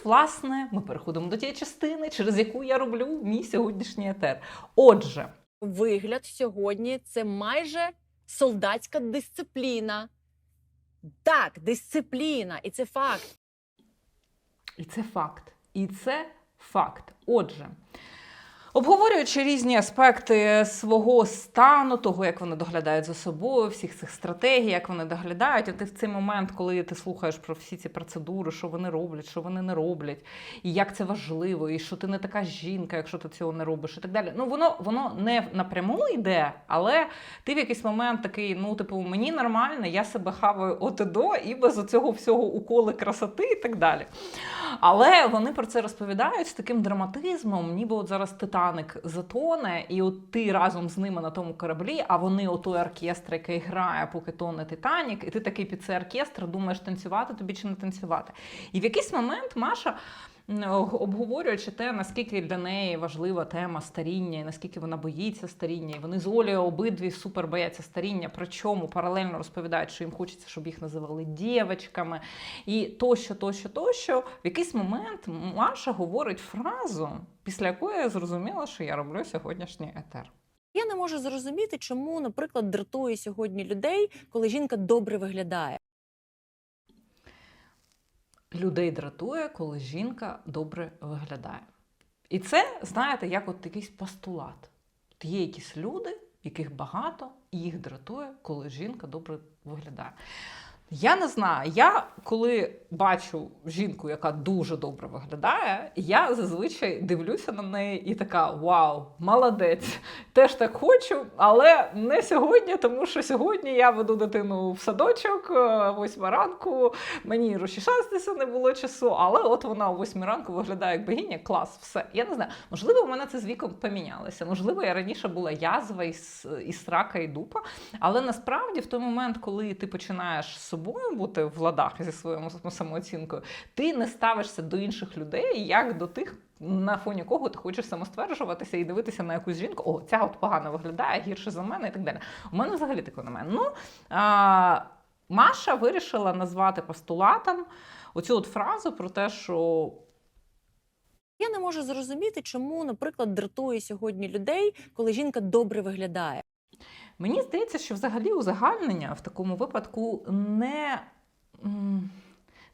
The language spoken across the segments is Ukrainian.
тут, власне, ми переходимо до тієї частини, через яку я роблю мій сьогоднішній етер. Отже, Вигляд сьогодні це майже солдатська дисципліна. Так, дисципліна, і це факт. І це факт. І це факт. Отже, обговорюючи різні аспекти свого стану, того, як вони доглядають за собою, всіх цих стратегій, як вони доглядають, і ти в цей момент, коли ти слухаєш про всі ці процедури, що вони роблять, що вони не роблять, і як це важливо, і що ти не така жінка, якщо ти цього не робиш, і так далі. Ну воно воно не напряму йде, але ти в якийсь момент такий, ну, типу, мені нормально, я себе хаваю от і до, і без цього всього уколи красоти і так далі. Але вони про це розповідають з таким драматизмом, ніби от зараз Титаник затоне, і от ти разом з ними на тому кораблі, а вони той оркестр, який грає, поки тоне Титанік, і ти такий під цей оркестр думаєш, танцювати тобі чи не танцювати. І в якийсь момент Маша. Обговорюючи те, наскільки для неї важлива тема старіння, і наскільки вона боїться старіння, і вони з Олею обидві супер бояться старіння, причому паралельно розповідають, що їм хочеться, щоб їх називали дівчатками, і тощо, тощо, тощо. В якийсь момент Маша говорить фразу, після якої я зрозуміла, що я роблю сьогоднішній етер. Я не можу зрозуміти, чому, наприклад, дратує сьогодні людей, коли жінка добре виглядає. Людей дратує, коли жінка добре виглядає. І це, знаєте, як от якийсь постулат. От є якісь люди, яких багато, і їх дратує, коли жінка добре виглядає. Я не знаю. Я коли бачу жінку, яка дуже добре виглядає, я зазвичай дивлюся на неї і така: Вау, молодець! Теж так хочу, але не сьогодні, тому що сьогодні я веду дитину в садочок, е, восьма ранку. Мені розчесатися не було часу, але от вона о восьмій ранку виглядає як богиня, клас, все. Я не знаю. Можливо, у мене це з віком помінялося. Можливо, я раніше була язва і, срака, і дупа. Але насправді в той момент, коли ти починаєш з собою бути в ладах зі своєю самооцінкою, ти не ставишся до інших людей як до тих. На фоні кого ти хочеш самостверджуватися і дивитися на якусь жінку, о, ця от погано виглядає, гірше за мене і так далі. У мене взагалі такого немає. Ну, а, Маша вирішила назвати постулатом оцю от фразу про те, що Я не можу зрозуміти, чому, наприклад, дратує сьогодні людей, коли жінка добре виглядає. Мені здається, що взагалі узагальнення в такому випадку не.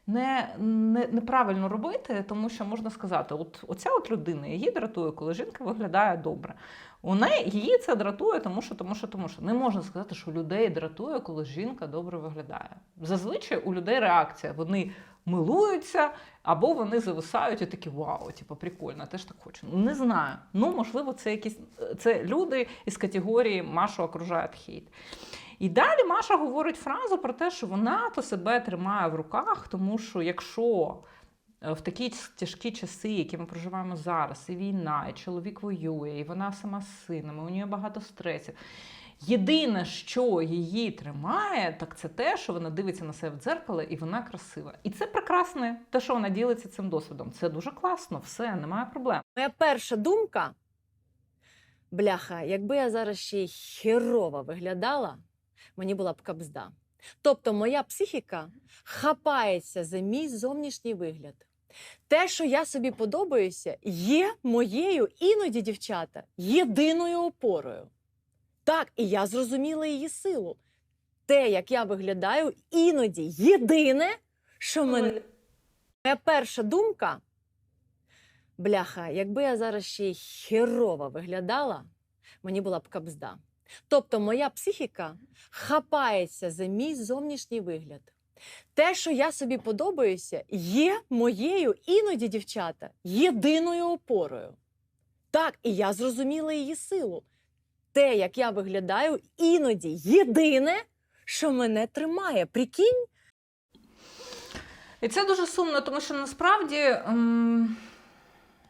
Не, не, неправильно робити, тому що можна сказати, от оця от людина її дратує, коли жінка виглядає добре. У неї її це дратує, тому що, тому що, тому що не можна сказати, що людей дратує, коли жінка добре виглядає. Зазвичай у людей реакція. Вони милуються, або вони зависають і такі вау, типу, прикольно, теж так хочу. Не знаю. Ну, можливо, це якісь це люди із категорії Машу окружає хейт. І далі Маша говорить фразу про те, що вона то себе тримає в руках, тому що якщо е, в такі тяжкі часи, які ми проживаємо зараз, і війна, і чоловік воює, і вона сама з сином, і у неї багато стресів. Єдине, що її тримає, так це те, що вона дивиться на себе в дзеркало і вона красива. І це прекрасне, те, що вона ділиться цим досвідом. Це дуже класно, все, немає проблем. Моя перша думка: бляха, якби я зараз ще й херово виглядала, мені була б кабзда. Тобто моя психіка хапається за мій зовнішній вигляд. Те, що я собі подобаюся, є моєю іноді, дівчата, єдиною опорою. Так, і я зрозуміла її силу. Те, як я виглядаю, іноді єдине, що мене. Моя перша думка бляха, якби я зараз ще й херово виглядала, мені була б кабзда. Тобто моя психіка хапається за мій зовнішній вигляд. Те, що я собі подобаюся, є моєю іноді, дівчата, єдиною опорою. Так, і я зрозуміла її силу. Те, як я виглядаю, іноді єдине, що мене тримає. Прикинь, І це дуже сумно, тому що насправді ем,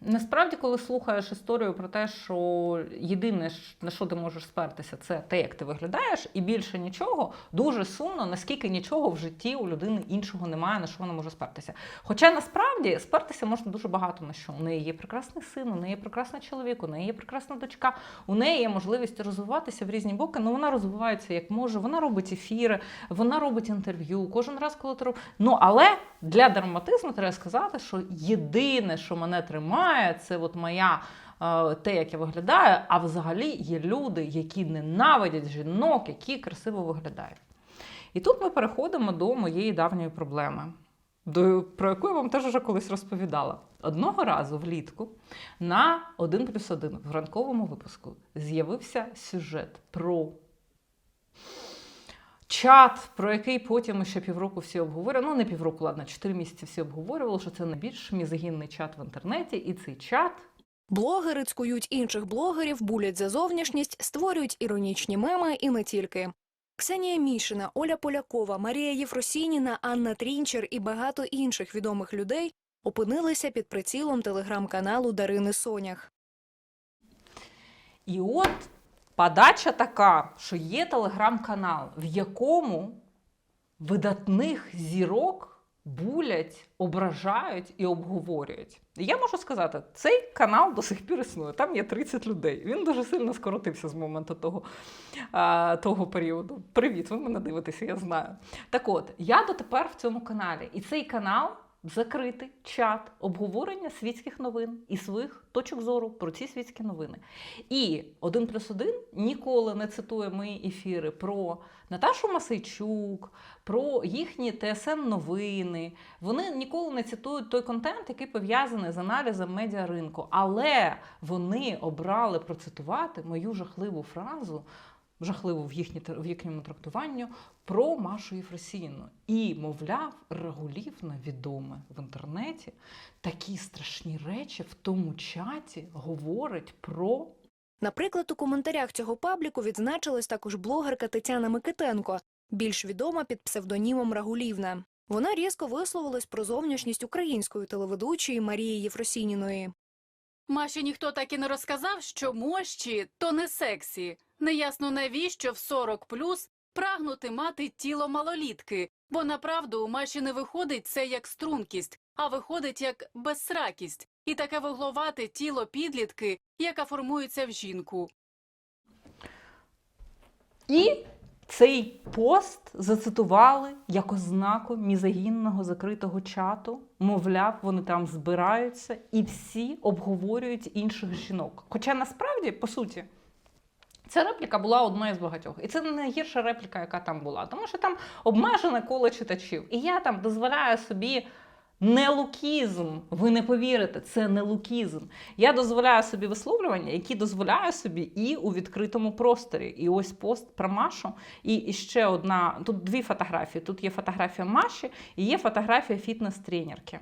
Насправді, коли слухаєш історію про те, що єдине, на що ти можеш спертися, це те, як ти виглядаєш, і більше нічого, дуже сумно, наскільки нічого в житті у людини іншого немає, на що вона може спертися. Хоча насправді спертися можна дуже багато на що. У неї є прекрасний син, у неї є прекрасний чоловік, у неї є прекрасна дочка, у неї є можливість розвиватися в різні боки. Ну вона розвивається як може, вона робить ефіри, вона робить інтерв'ю. Кожен раз, коли ти роб... Ну але для драматизму треба сказати, що єдине, що мене тримає, це от моя. е, Те, як я виглядаю, а взагалі є люди, які ненавидять жінок, які красиво виглядають. І тут ми переходимо до моєї давньої проблеми, до, про яку я вам теж вже колись розповідала. Одного разу влітку на 1 плюс 1 в ранковому випуску з'явився сюжет про чат, про який потім ще півроку всі обговорювали. Ну, не півроку, ладно, 4 місяці всі обговорювали, що це найбільш мізогінний чат в інтернеті, і цей чат Блогери цькують інших блогерів, булять за зовнішність, створюють іронічні меми і не тільки. Ксенія Мішина, Оля Полякова, Марія Єфросініна, Анна Трінчер і багато інших відомих людей опинилися під прицілом телеграм-каналу Дарини Сонях. І от подача така, що є телеграм-канал, в якому видатних зірок булять, ображають і обговорюють. І я можу сказати, цей канал до сих пір існує. Там є 30 людей. Він дуже сильно скоротився з моменту того, а, того періоду. Привіт, ви мене дивитеся, я знаю. Так от, я дотепер в цьому каналі. І цей канал закритий чат обговорення світських новин і своїх точок зору про ці світські новини. І один плюс один ніколи не цитує мої ефіри про Наташу Масейчук, про їхні ТСН новини. Вони ніколи не цитують той контент, який пов'язаний з аналізом медіаринку. Але вони обрали процитувати мою жахливу фразу. Жахливу в, їхні, в їхньому трактуванню про Машу Єфросіївну. І, мовляв, регулівно відоме в інтернеті такі страшні речі в тому чаті говорить про Наприклад, у коментарях цього пабліку відзначилась також блогерка Тетяна Микитенко, більш відома під псевдонімом Рагулівна. Вона різко висловилась про зовнішність української телеведучої Марії Єфросініної. Маші ніхто так і не розказав, що мощі то не сексі. Неясно навіщо в 40 плюс прагнути мати тіло малолітки, бо направду у Маші не виходить це як стрункість, а виходить як безсракість, і таке вугловате тіло підлітки, яка формується в жінку. І цей пост зацитували як ознаку мізогінного закритого чату. Мовляв, вони там збираються і всі обговорюють інших жінок. Хоча насправді, по суті, ця репліка була одною з багатьох. І це не найгірша репліка, яка там була, тому що там обмежене коло читачів. І я там дозволяю собі. Не лукізм, ви не повірите, це не лукізм. Я дозволяю собі висловлювання, які дозволяю собі і у відкритому просторі. І ось пост про Машу. І, і ще одна: тут дві фотографії. Тут є фотографія Маші і є фотографія фітнес-тренерки.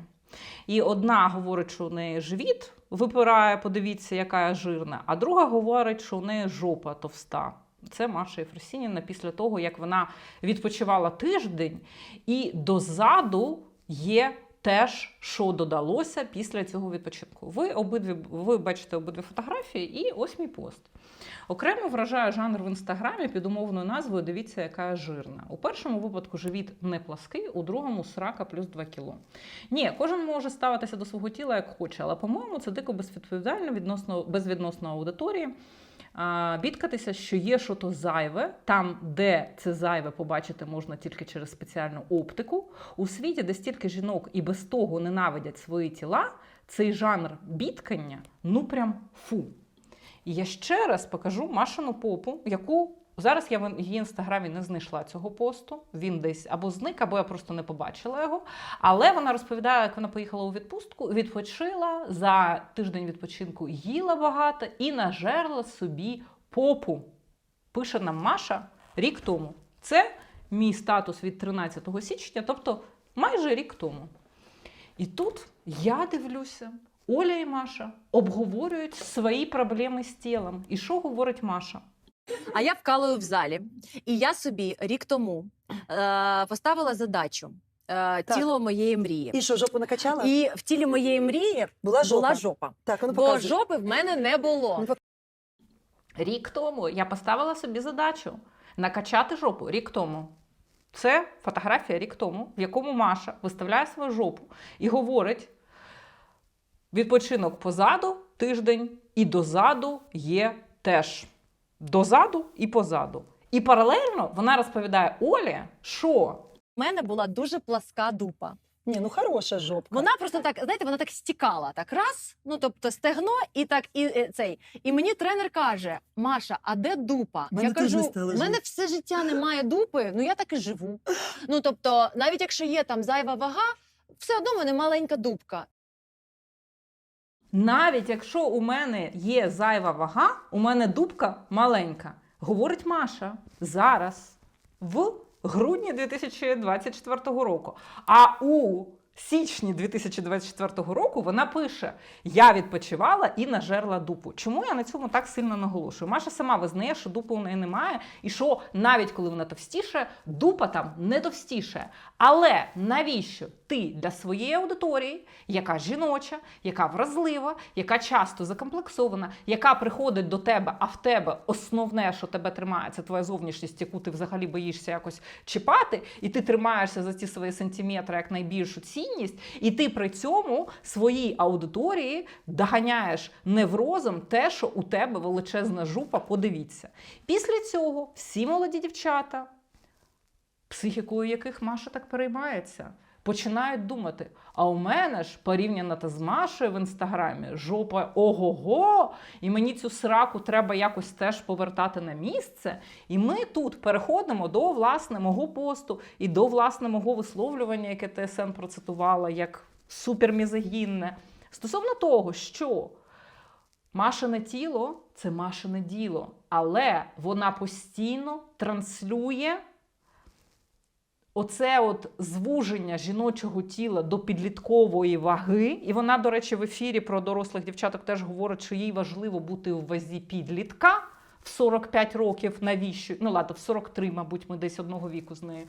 І одна говорить, що у неї живіт випирає, подивіться, яка я жирна, а друга говорить, що у неї жопа товста. Це Маша Єфросініна після того, як вона відпочивала тиждень, і дозаду є теж, що додалося після цього відпочинку. Ви обидві ви бачите обидві фотографії, і ось мій пост. Окремо вражає жанр в інстаграмі під умовною назвою Дивіться, яка жирна. У першому випадку живіт не плаский, у другому срака плюс 2 кіло. Ні, кожен може ставитися до свого тіла як хоче, але, по-моєму, це дико безвідповідально відносно безвідносно аудиторії. Бідкатися, що є що то зайве, там, де це зайве побачити можна тільки через спеціальну оптику. У світі, де стільки жінок і без того ненавидять свої тіла, цей жанр бідкання ну прям фу. І я ще раз покажу Машину попу, яку зараз я в її інстаграмі не знайшла цього посту. Він десь або зник, або я просто не побачила його. Але вона розповідає, як вона поїхала у відпустку, відпочила за тиждень відпочинку, їла багато і нажерла собі попу. Пише нам Маша рік тому. Це мій статус від 13 січня, тобто майже рік тому. І тут я дивлюся, Оля і Маша обговорюють свої проблеми з тілом. І що говорить Маша? А я вкалую в залі, і я собі рік тому е, поставила задачу е, тіло моєї мрії. І що, жопу накачала? І в тілі моєї мрії Була жопа. була жопа. Так, а ну Бо жопи в мене не було. Ну, Рік тому я поставила собі задачу накачати жопу рік тому. Це фотографія рік тому, в якому Маша виставляє свою жопу і говорить: відпочинок позаду тиждень, і дозаду є теж. Дозаду і позаду. І паралельно вона розповідає Олі, що У мене була дуже пласка дупа. Ні, ну хороша жопка. Вона просто так, знаєте, вона так стікала, так раз, ну тобто стегно, і так і е, цей. І мені тренер каже: Маша, а де дупа? Мене я теж кажу, в мене все життя немає дупи, ну я так і живу. Ну тобто, навіть якщо є там зайва вага, все одно в мене маленька дупка. Навіть якщо у мене є зайва вага, у мене дубка маленька. Говорить Маша зараз в грудні 2024 року. А у січні 2024 року вона пише: Я відпочивала і нажерла дупу. Чому я на цьому так сильно наголошую? Маша сама визнає, що дупи у неї немає, і що навіть коли вона товстіше, дупа там не товстіше. Але навіщо ти для своєї аудиторії, яка жіноча, яка вразлива, яка часто закомплексована, яка приходить до тебе, а в тебе основне, що тебе тримає, це твоя зовнішність, яку ти взагалі боїшся якось чіпати, і ти тримаєшся за ці свої сантиметри як найбільшу цінність, і ти при цьому своїй аудиторії доганяєш неврозом те, що у тебе величезна жупа, подивіться. Після цього всі молоді дівчата, психікою яких Маша так переймається, починають думати: а у мене ж порівняно та з Машею в інстаграмі жопа ого-го, і мені цю сраку треба якось теж повертати на місце. І ми тут переходимо до власне мого посту і до власне мого висловлювання, яке ТСН процитувала як супермізогінне. Стосовно того, що Машине тіло це Машине діло, але вона постійно транслює оце от звуження жіночого тіла до підліткової ваги. І вона, до речі, в ефірі про дорослих дівчаток теж говорить, що їй важливо бути в вазі підлітка в 45 років. Навіщо? Ну ладно, в 43, мабуть, ми десь одного віку з нею.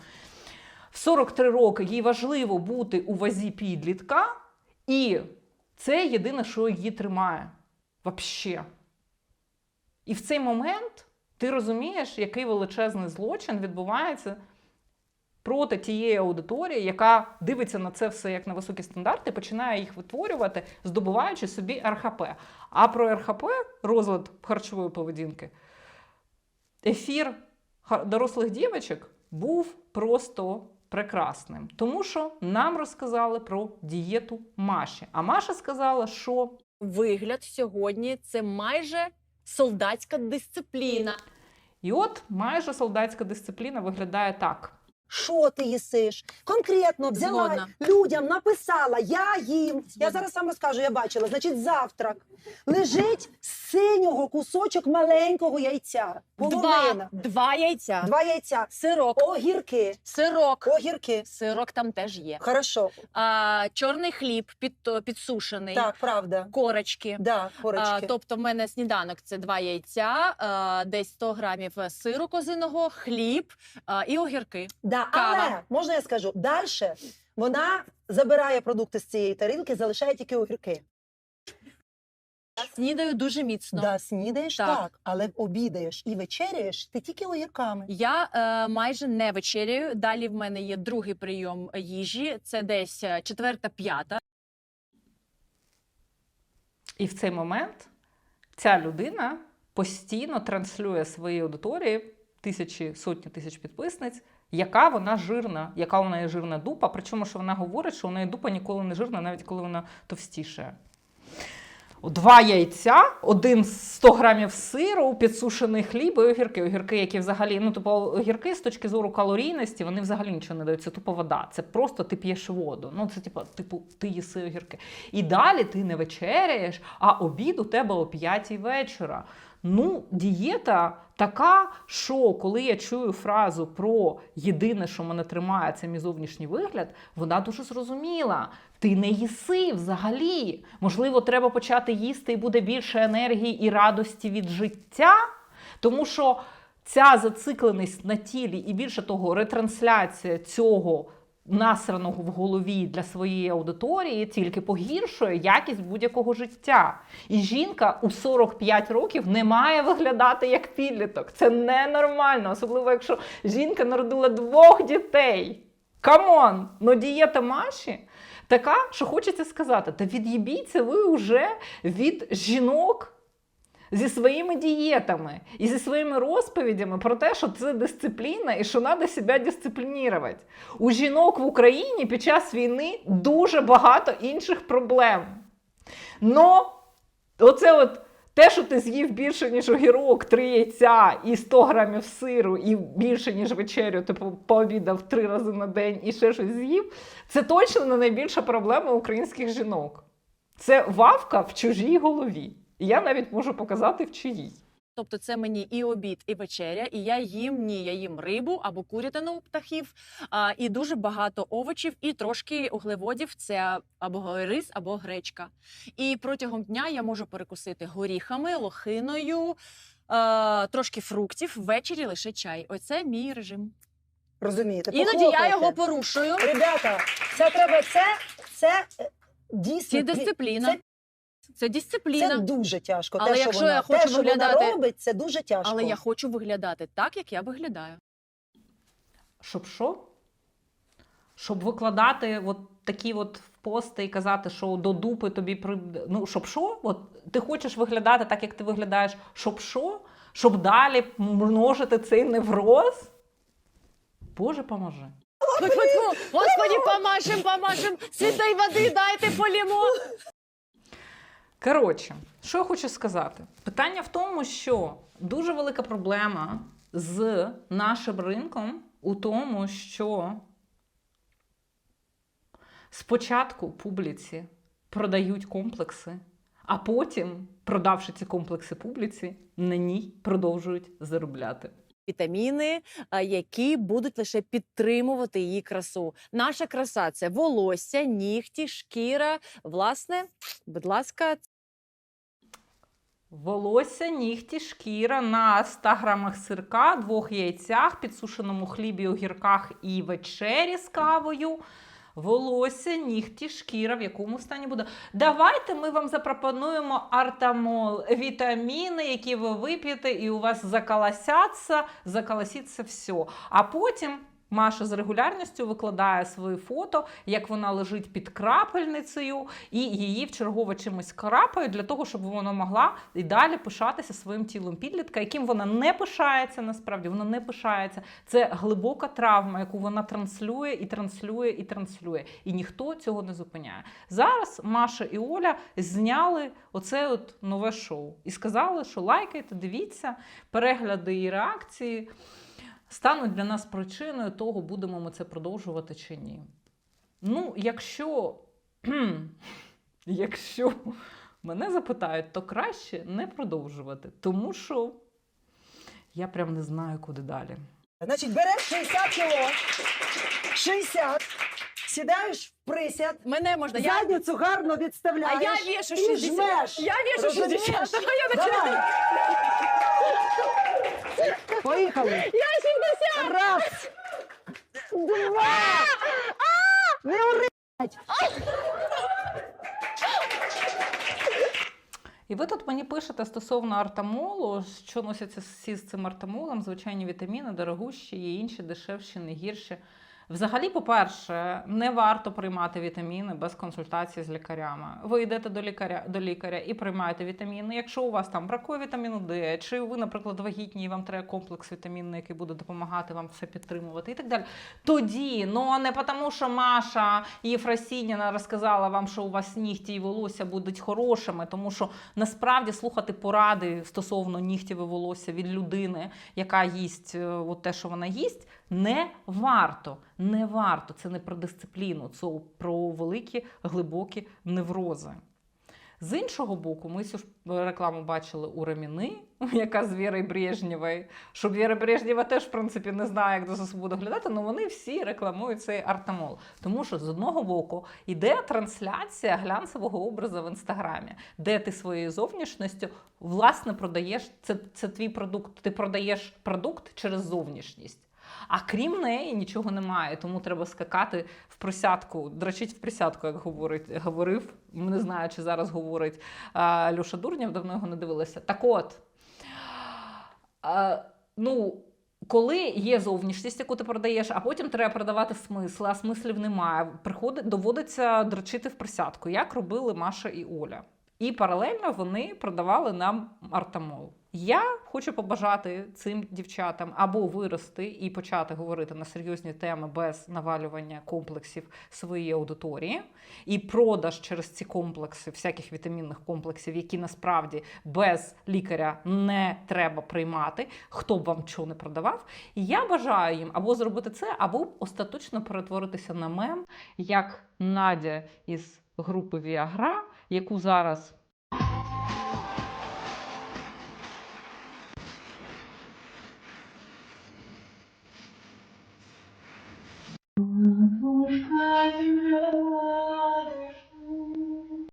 В 43 роки їй важливо бути у вазі підлітка, і це єдине, що її тримає. Вообще. І в цей момент ти розумієш, який величезний злочин відбувається проти тієї аудиторії, яка дивиться на це все як на високі стандарти, починає їх витворювати, здобуваючи собі РХП. А про РХП, розлад харчової поведінки, ефір дорослих дівочок був просто прекрасним, тому що нам розказали про дієту Маші. А Маша сказала, що Вигляд сьогодні це майже солдатська дисципліна. і от майже солдатська дисципліна виглядає так. Що ти їсиш? Конкретно взяла Згодна. людям, написала, я їм. Я зараз вам розкажу, я бачила. Значить, завтрак лежить з синього кусочок маленького яйця. Половина. Два, два яйця, Два яйця. сирок, Огірки. сирок. Огірки. Сирок там теж є. Хорошо. А, чорний хліб під, підсушений, Так, правда. корочки. Да, А, корочки. тобто, в мене сніданок це два яйця, а, десь 100 грамів сиру козиного, хліб а, і огірки. Да, кава. але можна я скажу, далі вона забирає продукти з цієї тарілки, залишає тільки огірки. Снідаю дуже міцно. Да, снідаєш Так. так. але обідаєш і вечеряєш ти тільки огірками. Я е, майже не вечеряю. Далі в мене є другий прийом їжі. Це десь е, четверта, п'ята. І в цей момент ця людина постійно транслює своїй аудиторії тисячі, сотні тисяч підписниць, яка вона жирна, яка у неї жирна дупа. Причому що вона говорить, що у неї дупа ніколи не жирна, навіть коли вона товстіше. Два яйця, один з 100 грамів сиру, підсушений хліб і огірки. Огірки, які взагалі, ну, типу, огірки з точки зору калорійності, вони взагалі нічого не дають. Це тупо вода. Це просто ти п'єш воду. Ну, це типу, типу, ти їси огірки. І далі ти не вечеряєш, а обід у тебе о 5 вечора. Ну, дієта така, що коли я чую фразу про єдине, що мене тримає, це мій зовнішній вигляд, вона дуже зрозуміла. Ти не їси взагалі. Можливо, треба почати їсти і буде більше енергії і радості від життя, тому що ця зацикленість на тілі і більше того, ретрансляція цього насраного в голові для своєї аудиторії тільки погіршує якість будь-якого життя. І жінка у 45 років не має виглядати як підліток. Це ненормально, особливо якщо жінка народила двох дітей. Камон! Ну дієта Маші така, що хочеться сказати: та від'їбіться ви вже від жінок зі своїми дієтами і зі своїми розповідями про те, що це дисципліна і що треба себе дисциплінувати. У жінок в Україні під час війни дуже багато інших проблем. Но оце от те, що ти з'їв більше, ніж огірок, три яйця і 100 грамів сиру, і більше, ніж вечерю, ти пообідав три рази на день і ще щось з'їв, це точно не найбільша проблема українських жінок. Це вавка в чужій голові. І я навіть можу показати в чиїй. Тобто це мені і обід, і вечеря, і я їм ні, я їм рибу або курятину птахів, а, і дуже багато овочів, і трошки углеводів. Це або рис, або гречка. І протягом дня я можу перекусити горіхами, лохиною, а, трошки фруктів, ввечері лише чай. Оце мій режим. Розумієте? Іноді я його порушую. Ребята, це треба, це, це е, Це дисципліна. це- Це дисципліна. Це дуже тяжко. Але те, якщо що вона, я хочу те, що виглядати- вона робить, це дуже тяжко. Але я хочу виглядати так, як я виглядаю. Щоб що? Щоб викладати от такі от пости і казати, що до дупи тобі при... Ну, щоб що? От ти хочеш виглядати так, як ти виглядаєш, щоб що? Щоб далі множити цей невроз? Боже, поможи. Господи, помашем, помашем! Світай води дайте полімо! Коротше, що я хочу сказати? Питання в тому, що дуже велика проблема з нашим ринком у тому, що спочатку публіці продають комплекси, а потім, продавши ці комплекси публіці, на ній продовжують заробляти. Вітаміни, які будуть лише підтримувати її красу. Наша краса це волосся, нігті, шкіра. Власне, будь ласка, Волосся, нігті, шкіра на 100 грамах сирка, двох яйцях, підсушеному хлібі, огірках і вечері з кавою. Волосся, нігті, шкіра, в якому стані буде. Давайте ми вам запропонуємо артамол, вітаміни, які ви вип'єте, і у вас заколосяться, заколоситься все. А потім Маша з регулярністю викладає свої фото, як вона лежить під крапельницею, і її вчергово чимось крапають для того, щоб вона могла і далі пишатися своїм тілом підлітка, яким вона не пишається насправді, вона не пишається. Це глибока травма, яку вона транслює і транслює і транслює. І ніхто цього не зупиняє. Зараз Маша і Оля зняли оце от нове шоу і сказали, що лайкайте, дивіться, перегляди і реакції стануть для нас причиною того, будемо ми це продовжувати чи ні. Ну, якщо, якщо мене запитають, то краще не продовжувати, тому що я прям не знаю, куди далі. Значить, береш 60 кіло, 60, сідаєш в присяд, мене можна. Я, задницю гарно а я вішу і 60. жмеш. Я вішу Розумієш? 60. Давай я Давай. починаю. Поїхали. Я 60. Раз, два, не урить! І ви тут мені пишете стосовно артамолу, що носяться всі з цим артамолом, звичайні вітаміни, дорогущі, є інші, дешевші, не гірші. Взагалі, по-перше, не варто приймати вітаміни без консультації з лікарями. Ви йдете до лікаря до лікаря і приймаєте вітаміни. Якщо у вас там бракує вітаміну Д, чи ви, наприклад, вагітні, і вам треба комплекс вітамінний, який буде допомагати вам все підтримувати і так далі. Тоді, ну не тому, що Маша Єфросініна розказала вам, що у вас нігті і волосся будуть хорошими, тому що насправді слухати поради стосовно нігтів і волосся від людини, яка їсть е, от те, що вона їсть, не варто. Не варто. Це не про дисципліну, це про великі глибокі неврози. З іншого боку, ми цю ж рекламу бачили у Реміни, яка з Вірою Брежнєвою. Щоб Віра Брежнєва теж, в принципі, не знає, як за собою доглядати, але вони всі рекламують цей артамол. Тому що з одного боку йде трансляція глянцевого образу в інстаграмі, де ти своєю зовнішністю власне продаєш це, це твій продукт. Ти продаєш продукт через зовнішність. А крім неї нічого немає, тому треба скакати в присядку, дрочить в присядку, як говорить, говорив. Не знаю, чи зараз говорить а, Льоша Дурнєв, давно його не дивилася. Так от, ну. Коли є зовнішність, яку ти продаєш, а потім треба продавати смисли, а смислів немає. Приходить, доводиться дрочити в присядку, як робили Маша і Оля. І паралельно вони продавали нам артамол. Я хочу побажати цим дівчатам або вирости і почати говорити на серйозні теми без навалювання комплексів своєї аудиторії, і продаж через ці комплекси, всяких вітамінних комплексів, які насправді без лікаря не треба приймати, хто б вам чого не продавав. І я бажаю їм або зробити це, або остаточно перетворитися на мем, як Надя із групи Віагра, яку зараз